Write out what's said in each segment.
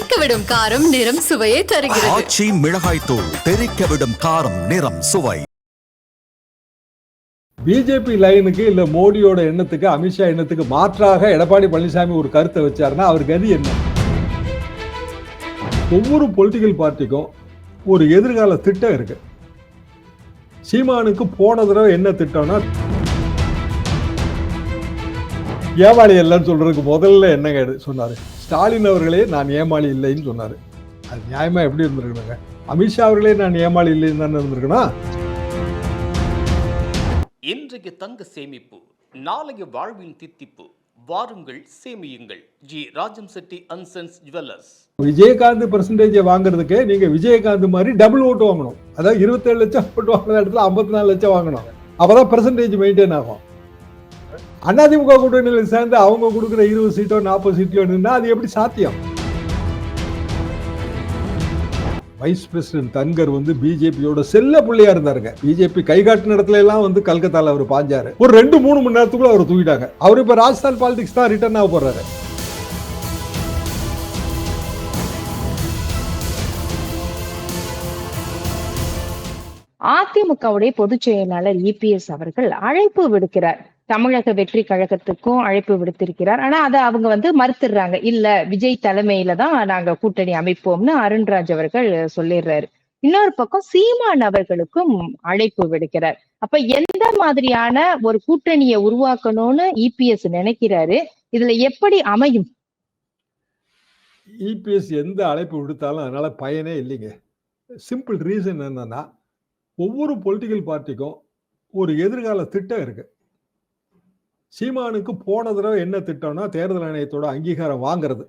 தெறிக்கவிடும் காரம் நிறம் சுவையை தருகிறது. ஆச்சி மிளகாய் தூள் தெறிக்க விடும் காரம் நிறம் சுவை. பிஜேபி லைனுக்கு இல்ல மோடியோட எண்ணத்துக்கு அமித்ஷா எண்ணத்துக்கு மாற்றாக எடப்பாடி பழனிசாமி ஒரு கருத்தை வச்சாருன்னா அவர் கதி என்ன? ஒவ்வொரு பொலிட்டிக்கல் பார்ட்டிக்கும் ஒரு எதிர்கால திட்டம் இருக்கு. சீமானுக்கு போன தடவை என்ன திட்டம்னா ஏமாளி இல்லைன்னு சொல்றதுக்கு முதல்ல என்ன கேடு? சொன்னாரு. ஸ்டாலின் அவர்களே நான் ஏமாளி இல்லைன்னு சொன்னாரு. அது நியாயமா எப்படி இருந்திருக்கணுங்க? அமித்ஷா அவர்களே நான் ஏமாளி இல்லைன்னு தானே இருந்திருக்கணும்? இன்றைய தங்க சேமிப்பு நாளைய வாழ்வின் தித்திப்பு வாருங்கள் சேமியுங்கள். G. Rajam Chetty and sons jewellers. Vijayakanth percentage வாங்குறதுக்கு நீங்க விஜயகாந்த் மாதிரி டபுள் ஓட்டு வாங்கணும். அதாவது இருபத்தேழு லட்சம் ஓட்டு வாங்குற இடத்துல ஐம்பத்தி நாலு லட்சம் வாங்கணும். அப்பதான் பெர்சன்டேஜ் மெயின்டைன் ஆகும். அதிமுக கூட்டணியில் சேர்ந்து அவங்க கொடுக்குற இருபது சீட்டோ நாற்பது சீட்டோ நின்னா அது எப்படி சாத்தியம்? வைஸ் பிரசிடென்ட் தன்கர் வந்து பிஜேபியோட செல்ல பிள்ளையா இருந்தாருங்க. பிஜேபி கை காட்டின இடத்துல எல்லாம் வந்து கல்கத்தால அவர் பாஞ்சாரு. ஒரு ரெண்டு மூணு மணி நேரத்துக்குள்ள அவர் தூக்கிட்டாங்க. அவர் இப்ப ராஜஸ்தான் பாலிடிக்ஸ் தான் ரிட்டர்ன் ஆக போறாரு. அதிமுகவுடைய பொதுச் செயலாளர் இபிஎஸ் அவர்கள் அழைப்பு விடுக்கிறார். தமிழக வெற்றி கழகத்துக்கும் அழைப்பு விடுத்திருக்கிறார். ஆனா அதை அவங்க வந்து மறுத்துடுறாங்க. இல்ல விஜய் தலைமையில தான் நாங்க கூட்டணி அமைப்போம்னு அருண்ராஜ் அவர்கள் சொல்லிடுறாரு. இன்னொரு பக்கம் சீமான் அவர்களுக்கும் அழைப்பு விடுக்கிறார். அப்ப எந்த மாதிரியான ஒரு கூட்டணியை உருவாக்கணும்னு இபிஎஸ் நினைக்கிறாரு? இதுல எப்படி அமையும்? இபிஎஸ் எந்த அழைப்பு விடுத்தாலும் அதனால பயனே இல்லைங்க. சிம்பிள் ரீசன் என்னன்னா ஒவ்வொரு பொலிட்டிக்கல் பார்ட்டிக்கும் ஒரு எதிர்கால திட்டம் இருக்கு. சீமானுக்கு போன தடவை என்ன திட்டம்னா தேர்தல் ஆணையத்தோட அங்கீகாரம் வாங்குறது.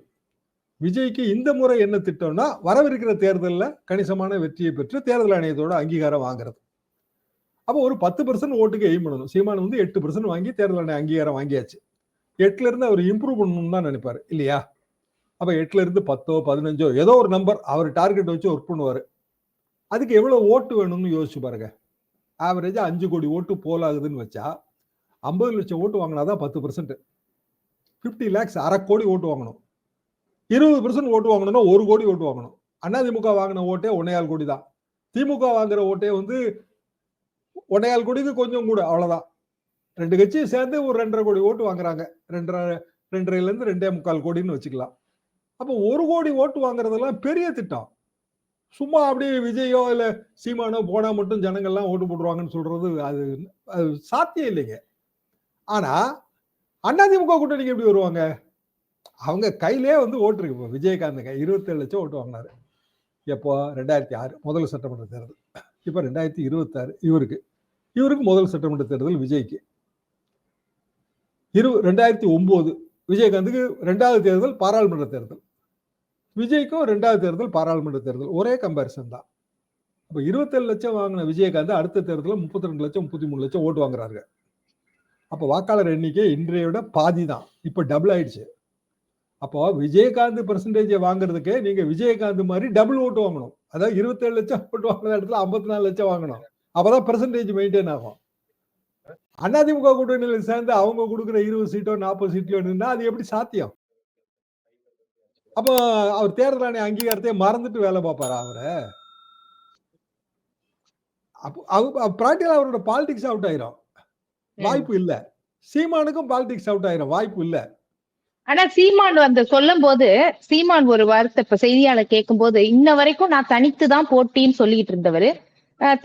விஜய்க்கு இந்த முறை என்ன திட்டம்னா வரவிருக்கிற தேர்தலில் கணிசமான வெற்றியை பெற்று தேர்தல் ஆணையத்தோட அங்கீகாரம் வாங்குறது. அப்போ ஒரு பத்து பர்சன்ட் ஓட்டுக்கு எய்ம் பண்ணணும். சீமான் வந்து எட்டு பர்சன்ட் வாங்கி தேர்தல் ஆணைய அங்கீகாரம் வாங்கியாச்சு. எட்டுல இருந்து அவர் இம்ப்ரூவ் பண்ணணும்னு தான் நினைப்பாரு இல்லையா? அப்ப எட்டுல இருந்து பத்தோ பதினஞ்சோ ஏதோ ஒரு நம்பர் அவர் டார்கெட் வச்சு ஒர்க் பண்ணுவாரு. அதுக்கு எவ்வளோ ஓட்டு வேணும்னு யோசிச்சு பாருங்க. ஆவரேஜாக அஞ்சு கோடி ஓட்டு போலாகுதுன்னு வச்சா ஐம்பது லட்சம் ஓட்டு வாங்கினாதான் பத்து பர்சன்ட் ஃபிஃப்டி லேக்ஸ் அரை கோடி ஓட்டு வாங்கணும். இருபது பர்சன்ட் ஓட்டு வாங்கணும்னா ஒரு கோடி ஓட்டு வாங்கணும். அதிமுக வாங்கின ஓட்டே ஒன்னையால் கோடி தான். திமுக வாங்குற ஓட்டே வந்து ஒன்னையால் கோடிக்கு கொஞ்சம் கூட அவ்வளோதான் ரெண்டு கட்சியும் சேர்ந்து ஒரு ரெண்டரை கோடி ஓட்டு வாங்குறாங்க. ரெண்டரை ரெண்டரைலேருந்து ரெண்டே முக்கால் கோடின்னு வச்சுக்கலாம். அப்போ ஒரு கோடி ஓட்டு வாங்குறதெல்லாம் பெரிய திட்டம். சும்மா அப்படியே விஜயோ இல்ல சீமானோ போனா மட்டும் ஜனங்கள்லாம் ஓட்டு போட்டுருவாங்கன்னு சொல்றது அது அது சாத்தியம் இல்லைங்க. ஆனா அதிமுக கூட்டணிக்கு எப்படி வருவாங்க? அவங்க கையிலே வந்து ஓட்டு இருக்கு. இப்போ விஜயகாந்த் இருபத்தேழு லட்சம் ஓட்டு வாங்கினாரு. எப்போ? ரெண்டாயிரத்தி ஆறு முதல் சட்டமன்ற தேர்தல். இப்போ ரெண்டாயிரத்தி இருபத்தாறு இவருக்கு. இவருக்கு முதல் சட்டமன்ற தேர்தல் விஜய்க்கு. இரு ரெண்டாயிரத்தி ஒம்பது விஜயகாந்துக்கு ரெண்டாவது தேர்தல் பாராளுமன்ற தேர்தல். விஜய்க்கும் ரெண்டாவது தேர்தல் பாராளுமன்ற தேர்தல் ஒரே கம்பேரிசன் தான். அப்போ இருபத்தேழு லட்சம் வாங்கின விஜயகாந்த் அடுத்த தேர்தலில் முப்பத்தி ரெண்டு லட்சம் முப்பத்தி மூணு லட்சம் ஓட்டு வாங்குறாங்க அப்போ வாக்காளர் எண்ணிக்கை இன்றைய விட பாதி தான். இப்போ டபுள் ஆயிடுச்சு. அப்போ விஜயகாந்த் பெர்சன்டேஜை வாங்குறதுக்கு நீங்க விஜயகாந்த் மாதிரி டபுள் ஓட்டு வாங்கணும். அதாவது இருபத்தேழு லட்சம் ஓட்டு வாங்கின இடத்துல ஐம்பத்தி நாலு லட்சம் வாங்கணும். அப்பதான் பெர்சன்டேஜ் மெயின்டைன் ஆகும். அதிமுக கூட்டணியில் சேர்ந்து அவங்க கொடுக்குற இருபது சீட்டோ நாற்பது சீட்டோ நின்னா அது எப்படி சாத்தியம்? அப்போ அவர் தேர்தல் ஆணைய அங்கீகாரத்தையே மறந்துட்டு வேலை பார்ப்பாரா அவரை? அப்போ பிராக்டிகலா அவரோட பாலிடிக்ஸ் அவுட் ஆயிரும். வாய்ப்பு இல்ல. சீமானுக்கும் பாலிடிக்ஸ் அவுட் ஆயிரும். வாய்ப்பு இல்ல. ஆனா சீமான் வந்து சொல்லும் போது சீமான் ஒரு வார்த்தை இப்ப செய்தியாளர் கேட்கும் போது இன்ன வரைக்கும் நான் தனித்து தான் போட்டின்னு சொல்லிட்டு இருந்தவரு.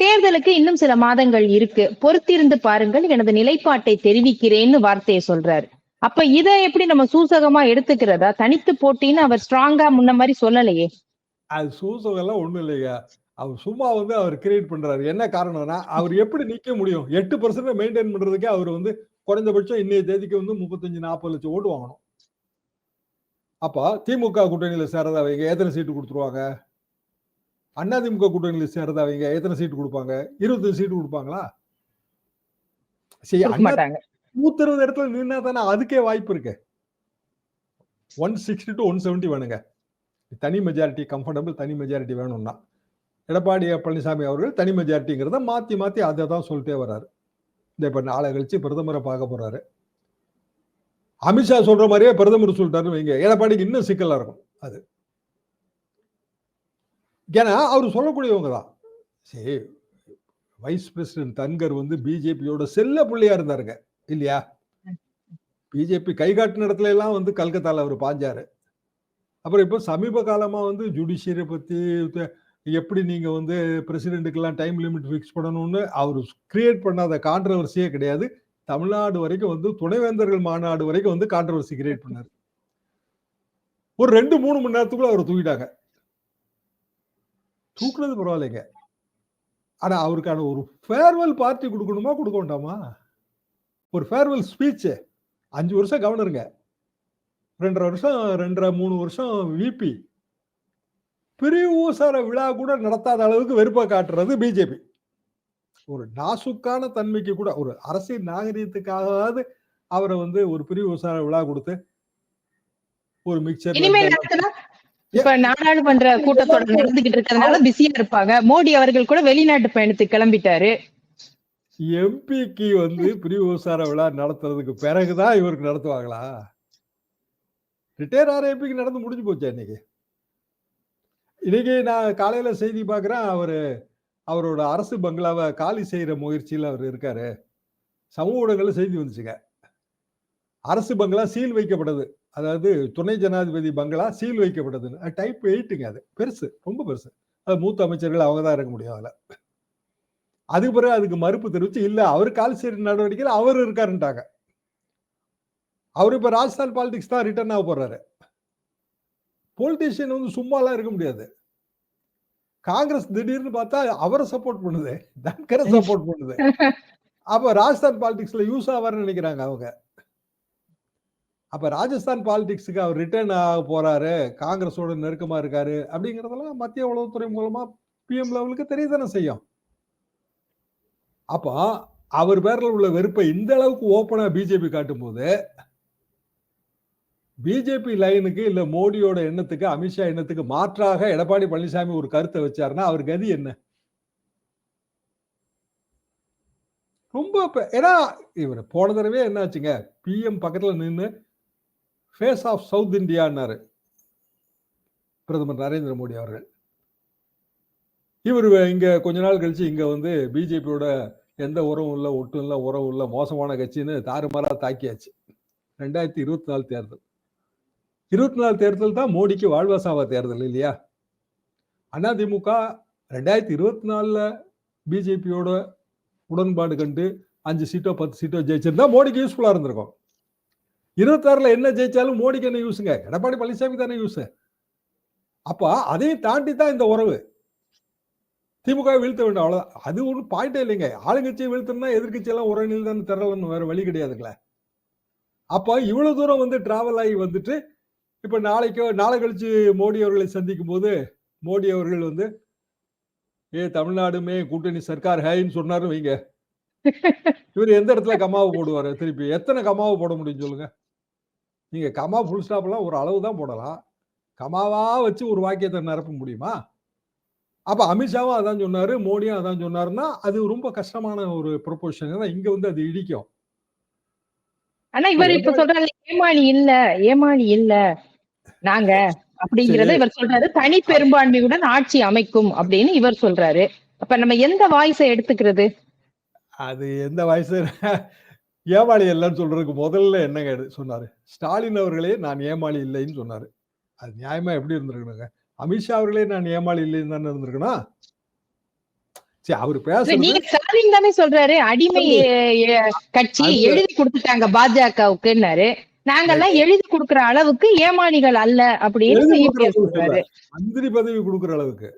தேர்தலுக்கு இன்னும் சில மாதங்கள் இருக்கு. பொறுத்திருந்து பாருங்கள் எனது நிலைப்பாட்டை தெரிவிக்கிறேன்னு வார்த்தையை சொல்றாரு. அப்ப இதை எப்படி நம்ம சூசகமா எடுத்துக்கிறதா? தனித்து போட்டின்னு அவர் ஸ்ட்ராங்கா முன்ன மாதிரி சொல்லலையே. அது சூசகம் எல்லாம் ஒண்ணும் இல்லைங்க அவர் சும்மா வந்து அவர் கிரியேட் பண்றாரு. என்ன காரணம்னா அவர் எப்படி நிக்க முடியும்? எட்டு பர்சன்ட் மெயின்டைன் பண்றதுக்கே அவர் வந்து குறைந்தபட்சம் இன்னைய தேதிக்கு வந்து முப்பத்தஞ்சு நாற்பது லட்சம் ஓட்டு வாங்கணும். அப்ப திமுக கூட்டணியில சேரதா அவங்க எத்தனை சீட்டு கொடுத்துருவாங்க? அதிமுக கூட்டணியில சேரதா அவங்க எத்தனை சீட்டு கொடுப்பாங்க? இருபத்தஞ்சு சீட்டு கொடுப்பாங்களா? சரி நூத்தி இடத்துல நின்னா தானே அதுக்கே வாய்ப்பு இருக்கு. One sixty to one seventy வேணுங்க. தனி மெஜாரிட்டி கம்ஃபர்டபுள் தனி மெஜாரிட்டி வேணும்னா. எடப்பாடி பழனிசாமி அவர்கள் தனி மெஜாரிட்டிங்கிறத மாற்றி மாற்றி அதை தான் சொல்லிட்டே வர்றாரு. இந்த இப்போ நாளை கழிச்சு பிரதமரை பார்க்க போறாரு. அமித்ஷா சொல்ற மாதிரியே பிரதமர் சொல்லிட்டாருன்னு வைங்க. எடப்பாடிக்கு இன்னும் சிக்கலாக இருக்கும் அது. ஏன்னா அவர் சொல்லக்கூடியவங்க தான். சரி வைஸ் பிரசிடென்ட் தன்கர் வந்து பிஜேபியோட செல்ல பிள்ளையா இருந்தாருங்க. இல்லையா? பிஜேபி கை காட்டின இடத்துல எல்லாம் வந்து கல்கத்தால அவர் பாஞ்சாரு. அப்புறம் இப்போ சமீப காலமா வந்து ஜுடிஷியரை பத்தி எப்படி நீங்க வந்து பிரசிடென்ட்டுக்கெல்லாம் டைம் லிமிட் ஃபிக்ஸ் பண்ணணும்னு அவர் கிரியேட் பண்ணாத கான்ட்ரவர்சியே கிடையாது. தமிழ்நாடு வரைக்கும் வந்து துணைவேந்தர்கள் மாநாடு வரைக்கும் வந்து கான்ட்ரவர்சி கிரியேட் பண்ணாரு. ஒரு ரெண்டு மூணு மணி நேரத்துக்குள்ள அவர் தூக்கிட்டாங்க. தூக்குனது பரவாயில்லைங்க. ஆனா அவருக்கான ஒரு ஃபேர்வெல் பார்ட்டி கொடுக்கணுமா? கொடுக்க வேண்டாமா? ஒரு ஃபேர்வெல் ஸ்பீச் அஞ்சு வருஷம் கவர்னருங்க. ரெண்டரை வருஷம் ரெண்டரை மூணு வருஷம் விபி பிரிவுசார விழா கூட நடத்தாத அளவுக்கு வெறுப்பை காட்டுறது பிஜேபி ஒரு நாசுக்கான தன்மைக்கு கூட ஒரு அரசியல் நாகரீகத்துக்காகவாவது அவரை வந்து ஒரு பிரிவுசார விழா கொடுத்து ஒரு மிக்சர் இப்ப நாடாளுமன்ற கூட்டத்தொடர் நடந்துகிட்டு இருக்கிறதுனால பிஸியா இருப்பாங்க. மோடி அவர்கள் கூட வெளிநாட்டு பயணத்துக்கு கிளம்பிட்டாரு. எம்பிக்கு வந்து பிரிவுசார விழா நடத்துறதுக்கு பிறகுதான் இவருக்கு நடத்துவாங்களா? ரிட்டையர் ஆற எம்பிக்கு நடந்து முடிஞ்சு போச்சா இன்னைக்கு? இன்னைக்கு நான் காலையில செய்தி பார்க்குறேன் அவர் அவரோட அரசு பங்களாவை காலி செய்கிற முயற்சியில் அவர் இருக்காரு. சமூக ஊடகங்களில் செய்தி வந்துச்சுங்க. அரசு பங்களா சீல் வைக்கப்பட்டது. அதாவது துணை ஜனாதிபதி பங்களா சீல் வைக்கப்பட்டதுன்னு. டைப் எயிட்டுங்க அது. பெருசு ரொம்ப பெருசு. அது மூத்த அமைச்சர்கள் அவங்க தான் இருக்க முடியும் அதில். அதுக்கு பிறகு அதுக்கு மறுப்பு தெரிவிச்சு இல்ல அவர் கால் செய்யற நடவடிக்கையில் அவர் இருக்காருன்ட்டாங்க. அவர் இப்ப ராஜஸ்தான் பாலிடிக்ஸ் தான் ரிட்டர்ன் ஆக போறாரு. பொலிட்டீஷியன் வந்து சும்மாலாம் இருக்க முடியாது. காங்கிரஸ் திடீர்னு பார்த்தா அவரை சப்போர்ட் பண்ணுது. தன்கரை சப்போர்ட் பண்ணுது. அப்ப ராஜஸ்தான் பாலிடிக்ஸ்ல யூஸ் ஆவார்னு நினைக்கிறாங்க அவங்க. அப்ப ராஜஸ்தான் பாலிடிக்ஸுக்கு அவர் ரிட்டர்ன் ஆக போறாரு. காங்கிரஸோட நெருக்கமா இருக்காரு அப்படிங்கறதெல்லாம் மத்திய உளவுத்துறை மூலமா பிஎம் லெவலுக்கு தெரியதானே செய்யும். அப்போ அவர் பேரில் உள்ள வெறுப்பை இந்த அளவுக்கு ஓப்பனாக பிஜேபி காட்டும் போது பிஜேபி லைனுக்கு இல்லை மோடியோட எண்ணத்துக்கு அமித்ஷா எண்ணத்துக்கு மாற்றாக எடப்பாடி பழனிசாமி ஒரு கருத்தை வச்சாருன்னா அவர் கதி என்ன? ரொம்ப ஏன்னா இவர் போன தடவை என்னாச்சுங்க பிஎம் பக்கத்தில் நின்று ஃபேஸ் ஆஃப் சவுத் இந்தியான்னாரு பிரதமர் நரேந்திர மோடி அவர்கள். இவர் இங்கே கொஞ்ச நாள் கழிச்சு இங்கே வந்து பிஜேபியோட எந்த உறவும் இல்லை ஒட்டும் இல்லை உறவும் இல்லை மோசமான கட்சின்னு தாறுமாறாக தாக்கியாச்சு. ரெண்டாயிரத்தி இருபத்தி நாலு தேர்தல். இருபத்தி நாலு தேர்தல் தான் மோடிக்கு வாழ்வாசாவா தேர்தல் இல்லையா? அதிமுக ரெண்டாயிரத்தி இருபத்தி நாலில் பிஜேபியோட உடன்பாடு கண்டு அஞ்சு சீட்டோ பத்து சீட்டோ ஜெயிச்சிருந்தா மோடிக்கு யூஸ்ஃபுல்லாக இருந்திருக்கும். இருபத்தாறில் என்ன ஜெயிச்சாலும் மோடிக்கு என்ன யூஸுங்க எடப்பாடி பழனிசாமி தானே யூஸு அப்போ அதையும் தாண்டி தான் இந்த உறவு. திமுக வீழ்த்த வேண்டும் அவ்வளோதான் அது ஒன்றும் பாயிண்டே இல்லைங்க. ஆளுங்கட்சியை வீழ்த்தணும்னா எதிர்கட்சியெல்லாம் எல்லாம் ஒரே தான் தரலன்னு வேற வழி கிடையாதுங்களே. அப்போ இவ்வளோ தூரம் வந்து டிராவல் ஆகி வந்துட்டு இப்போ நாளைக்கோ நாளை கழிச்சு மோடி அவர்களை சந்திக்கும் போது மோடி அவர்கள் வந்து ஏ தமிழ்நாடுமே கூட்டணி சர்க்கார் ஹேன்னு சொன்னாரு வைங்க. இவர் எந்த இடத்துல கமாவை போடுவாரு திருப்பி? எத்தனை கமாவை போட முடியும் சொல்லுங்க. நீங்க கமா ஃபுல் ஸ்டாப்லாம் ஒரு அளவு தான் போடலாம். கமாவா வச்சு ஒரு வாக்கியத்தை நிரப்ப முடியுமா? அப்ப அமித்ஷாவும் அதான் சொன்னாரு மோடியும் அதான் சொன்னாருன்னா அது ரொம்ப கஷ்டமான ஒரு ப்ரொபோஷன் தான் இங்க வந்து அது இடிக்கும். ஆனா இவர் இப்ப சொல்றாரு ஏமாளி இல்ல ஏமாளி இல்ல நாங்க அப்படிங்கறத. இவர் சொல்றாரு. தனி பெரும்பான்மையுடன் ஆட்சி அமைக்கும் அப்படின்னு இவர் சொல்றாரு. அப்ப நம்ம எந்த வாய்ஸை எடுத்துக்கிறது? அது எந்த வயசு ஏமாளி இல்லைன்னு சொல்றதுக்கு முதல்ல என்னங்க சொன்னாரு. ஸ்டாலின் அவர்களே நான் ஏமாளி இல்லைன்னு சொன்னாரு. அது நியாயமா எப்படி இருந்திருக்கணுங்க? அமித்ஷா அவர்களே நான் ஏமாளி இல்லைன்னு தானே இருந்திருக்கணும். சரி அவர் பேசுறது நீங்க ஸ்டாலின் தானே சொல்றாரு அடிமை கட்சி எழுதி கொடுத்துட்டாங்க பாஜகவுக்குன்னாரு. நாங்கெல்லாம் எழுதி கொடுக்கிற அளவுக்கு ஏமாளிகள் அல்ல அப்படின்னு சொல்றாரு. மந்திரி பதவி கொடுக்குற அளவுக்கு.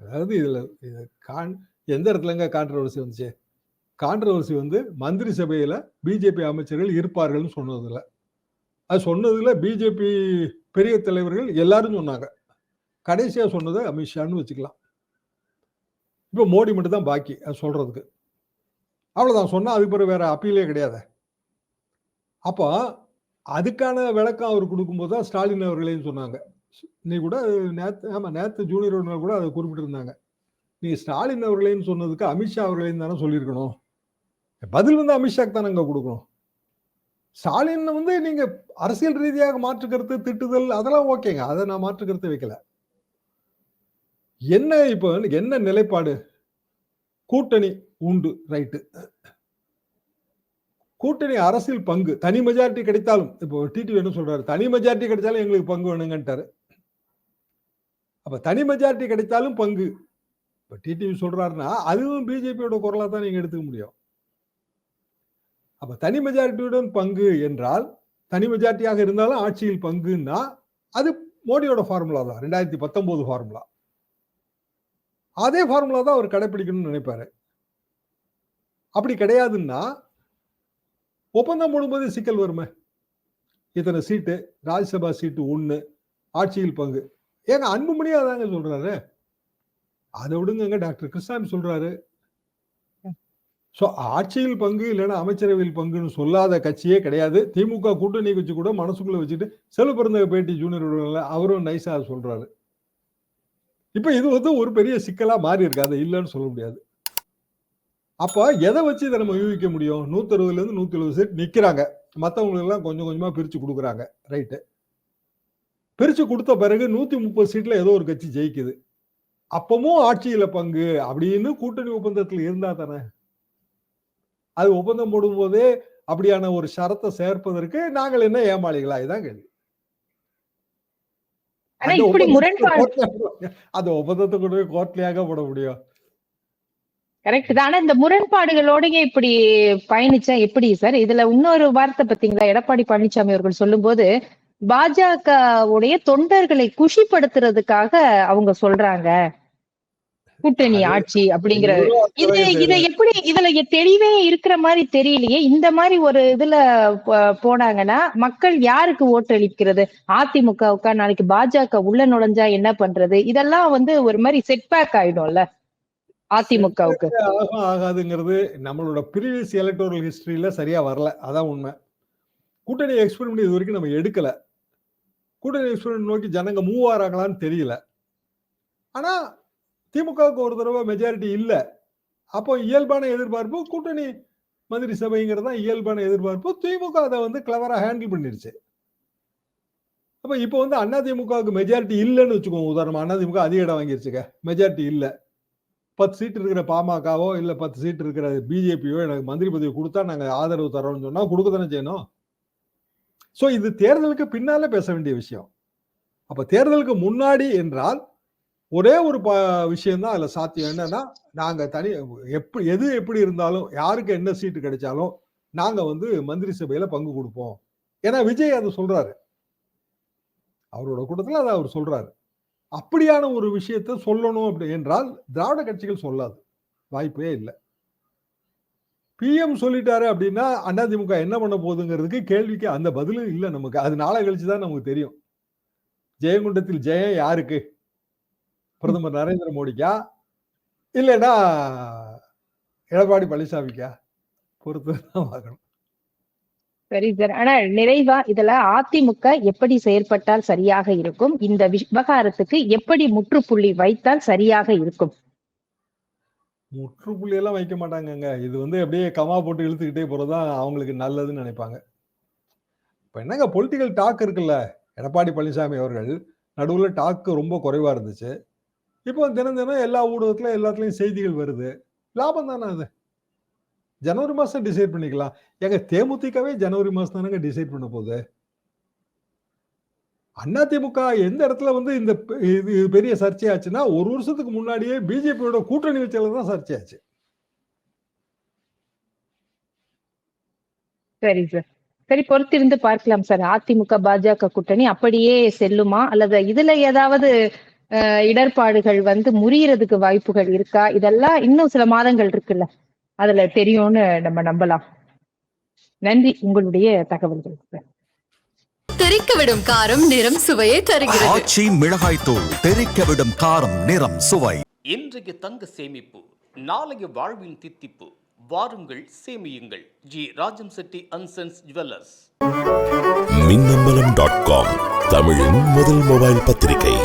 அதாவது இதுல இது கான் எந்த இடத்துலங்க கான்ட்ரவர்சி வந்துச்சு? கான்ட்ரவர்சி வந்து மந்திரி சபையில பிஜேபி அமைச்சர்கள் இருப்பார்கள்னு சொன்னதுல. அது சொன்னதுல பிஜேபி பெரிய தலைவர்கள் எல்லாரும் சொன்னாங்க. கடைசியாக சொன்னது அமித்ஷான்னு வச்சுக்கலாம். இப்போ மோடி மட்டும் தான் பாக்கி அது சொல்கிறதுக்கு அவ்வளோதான் சொன்னால் அதுக்கு பிறகு வேறு அப்பீலே கிடையாது. அப்போ அதுக்கான விளக்கம் அவர் கொடுக்கும்போது தான் ஸ்டாலின் அவர்களையும் சொன்னாங்க. நீ கூட நேற்று ஆமாம் நேற்று ஜூனியர் ஒன்று கூட அதை குறிப்பிட்டிருந்தாங்க. நீங்கள் ஸ்டாலின் அவர்களையும் சொன்னதுக்கு அமித்ஷா அவர்களையும் தானே சொல்லியிருக்கணும். பதில் வந்து அமித்ஷாக்கு தானே அங்கே கொடுக்கணும். ஸ்டாலின் வந்து நீங்கள் அரசியல் ரீதியாக மாற்று கருத்து திட்டுதல் அதெல்லாம் ஓகேங்க. அதை நான் மாற்று கருத்து வைக்கல. என்ன இப்போ என்ன நிலைப்பாடு? கூட்டணி உண்டு ரைட்டு கூட்டணி அரசியல் பங்கு. தனி மெஜாரிட்டி கிடைத்தாலும் இப்போ டிடி என்ன சொல்றாரு? தனி மெஜாரிட்டி கிடைச்சாலும் எங்களுக்கு பங்கு வேணுங்கன்ட்டாரு. அப்ப தனி மெஜாரிட்டி கிடைத்தாலும் பங்கு. இப்போ டிடிவி சொல்றாருன்னா அதுவும் பிஜேபியோட குரலா தான் நீங்க எடுத்துக்க முடியும். அப்ப தனி மெஜாரிட்டியுடன் பங்கு என்றால் தனி மெஜாரிட்டியாக இருந்தாலும் ஆட்சியில் பங்குன்னா அது மோடியோட ஃபார்முலா தான். ரெண்டாயிரத்தி பத்தொன்பது ஃபார்முலா அதே ஃபார்முலா தான் அவர் கடைப்பிடிக்கணும்னு நினைப்பாரு. அப்படி கிடையாதுன்னா ஒப்பந்தம் போடும்போது சிக்கல் வருமே? இத்தனை சீட்டு ராஜ்யசபா சீட்டு ஒன்று ஆட்சியில் பங்கு. ஏங்க அன்புமணியா தாங்க சொல்றாரு. அதை விடுங்க டாக்டர் கிருஷ்ணாமி சொல்றாரு. ஸோ ஆட்சியில் பங்கு இல்லைன்னா அமைச்சரவையில் பங்குன்னு சொல்லாத கட்சியே கிடையாது. திமுக கூட்டணி கட்சி கூட மனசுக்குள்ள வச்சுட்டு செல்வ பிறந்த பேட்டி ஜூனியர் அவரும் நைஸா சொல்றாரு. இப்ப இது வந்து ஒரு பெரிய சிக்கலா மாறி இருக்கு. அதை இல்லைன்னு சொல்ல முடியாது. அப்ப எதை வச்சு இதை நம்ம யூகிக்க முடியும்? நூத்தி அறுபதுல இருந்து நூத்தி எழுபது சீட் நிக்கிறாங்க. மத்தவங்களுக்கு எல்லாம் கொஞ்சம் கொஞ்சமா பிரிச்சு கொடுக்குறாங்க. ரைட்டு பிரிச்சு கொடுத்த பிறகு நூத்தி முப்பது சீட்ல ஏதோ ஒரு கட்சி ஜெயிக்குது. அப்பமும் ஆட்சியில பங்கு அப்படின்னு கூட்டணி ஒப்பந்தத்தில் இருந்தா தானே? அது ஒப்பந்தம் போடும்போதே அப்படியான ஒரு ஷரத்தை சேர்ப்பதற்கு நாங்கள் என்ன ஏமாளிகளா? இதான் கேள்வி. அந்த இப்படி ஒப்பந்தத்தை கொண்டு போய் கோர்ட்லயாக போட முடியும். கரெக்ட் ஆனா இந்த முரண்பாடுகளோடயே இப்படி பயணிச்சா எப்படி சார்? இதுல இன்னொரு வார்த்தை பாத்தீங்களா எடப்பாடி பழனிசாமி அவர்கள் சொல்லும்போது பாஜக உடைய தொண்டர்களை குஷிப்படுத்துறதுக்காக அவங்க சொல்றாங்க. கூட்டணி ஆட்சி அப்படிங்கிற இது இத எப்படி இதுல தெளிவே இருக்கிற மாதிரி தெரியலையே. இந்த மாதிரி ஒரு இதுல போனாங்கன்னா மக்கள் யாருக்கு ஓட்டு அளிக்கிறது? அதிமுகவுக்கா? நாளைக்கு பாஜக உள்ள நுழைஞ்சா என்ன பண்றது? இதெல்லாம் வந்து ஒரு மாதிரி செட்பேக் ஆயிடும்ல அதிமுகவுக்கு. ஆகாதுங்கிறது நம்மளோட ப்ரீவியஸ் எலக்டோரல் ஹிஸ்டரியில சரியா வரல. அதான் உண்மை. கூட்டணி எக்ஸ்பெரிமெண்ட் இது வரைக்கும் நம்ம எடுக்கல. கூட்டணி எக்ஸ்பெரிமெண்ட் நோக்கி ஜனங்க மூவ் ஆறாங்களான்னு தெரியல. ஆனா திமுகவுக்கு ஒரு தடவை மெஜாரிட்டி இல்லை. அப்போ இயல்பான எதிர்பார்ப்பு கூட்டணி மந்திரி சபைங்கிறது தான் இயல்பான எதிர்பார்ப்பு. திமுக அதை வந்து கிளவராக ஹேண்டில் பண்ணிருச்சு. அப்போ இப்போ வந்து அண்ணா திமுகவுக்கு மெஜாரிட்டி இல்லைன்னு வச்சுக்கோங்க. உதாரணமாக அண்ணா திமுக அதிக இடம் வாங்கிருச்சுங்க. மெஜாரிட்டி இல்லை. பத்து சீட் இருக்கிற பாமகவோ இல்லை பத்து சீட் இருக்கிற பிஜேபியோ எனக்கு மந்திரி பதவி கொடுத்தா நாங்கள் ஆதரவு தரோம்னு சொன்னால் கொடுக்க தானே செய்யணும்? ஸோ இது தேர்தலுக்கு பின்னால பேச வேண்டிய விஷயம். அப்போ தேர்தலுக்கு முன்னாடி என்றால் ஒரே ஒரு ப விஷயம்தான் அதில் சாத்தியம். என்னன்னா நாங்கள் தனி எப்படி எது எப்படி இருந்தாலும் யாருக்கு என்ன சீட்டு கிடைச்சாலும் நாங்கள் வந்து மந்திரி சபையில் பங்கு கொடுப்போம். ஏன்னா விஜய் அதை சொல்றாரு. அவரோட கூட்டத்தில் அதை அவர் சொல்றாரு. அப்படியான ஒரு விஷயத்தை சொல்லணும் அப்படி என்றால் திராவிட கட்சிகள் சொல்லாது. வாய்ப்பே இல்லை. பிஎம் சொல்லிட்டாரு அப்படின்னா அதிமுக என்ன பண்ண போகுதுங்கிறதுக்கு கேள்விக்கு அந்த பதிலும் இல்லை நமக்கு. அது நாளை கழிச்சு தான் நமக்கு தெரியும். ஜெயங்குண்டத்தில் ஜெயம் யாருக்கு? பிரதமர் நரேந்திர மோடிக்கா? இல்லைன்னா எடப்பாடி பழனிசாமிக்கா? பொறுத்து தான் பார்க்கணும். சரி சார். ஆனா நிறைவா இதுல அதிமுக எப்படி செயல்பட்டால் சரியாக இருக்கும்? இந்த விவகாரத்துக்கு எப்படி முற்றுப்புள்ளி வைத்தால் சரியாக இருக்கும்? முற்றுப்புள்ளி எல்லாம் வைக்க மாட்டாங்கங்க. இது வந்து அப்படியே கமா போட்டு இழுத்துக்கிட்டே போறதுதான் அவங்களுக்கு நல்லதுன்னு நினைப்பாங்க. இப்ப என்னங்க பொலிட்டிக்கல் டாக் இருக்குல்ல? எடப்பாடி பழனிசாமி அவர்கள் நடுவுல டாக் ரொம்ப குறைவா இருந்துச்சு. இப்போ தினம் தினம் எல்லா ஊடகத்துல எல்லாத்துலயும் செய்திகள் வருது. லாபம் தானே அது? ஜனவரி மாசம் டிசைட் பண்ணிக்கலாம். எங்க தேமுதிகவே ஜனவரி மாசம் தானேங்க டிசைட் பண்ண போகுது? திமுக எந்த இடத்துல வந்து இந்த பெ- இது பெரிய சர்ச்சையாச்சுன்னா ஒரு வருஷத்துக்கு முன்னாடியே பிஜேபியோட கூட்டணி வச்சல தான் சர்ச்சையாச்சு. சரி சார். சரி பொறுத்திருந்து பார்க்கலாம் சார். அதிமுக பாஜக கூட்டணி அப்படியே செல்லுமா? அல்லது இதுல ஏதாவது இடர்பாடுகள் வந்து முறியறதுக்கு வாய்ப்புகள் இருக்கா? இதெல்லாம் இன்னும் சில மாதங்கள் இருக்குல்ல. அதுல தெரியும்னு நம்ம நம்பலாம். நன்றி. உங்களுடைய தகவல்கள். சார் தெறிக்க விடும் காரம் நிறம் சுவையை தருகிறது. ஆச்சி மிளகாய் தூள். தெறிக்க விடும் காரம் நிறம் சுவை. இன்றைய தங்க சேமிப்பு நாளைய வாழ்வின் தித்திப்பு. வாருங்கள் சேமியுங்கள். G Rajam Chetty and sons jewellers. Minnambalam dot com. தமிழின் முதல் மொபைல் பத்திரிகை.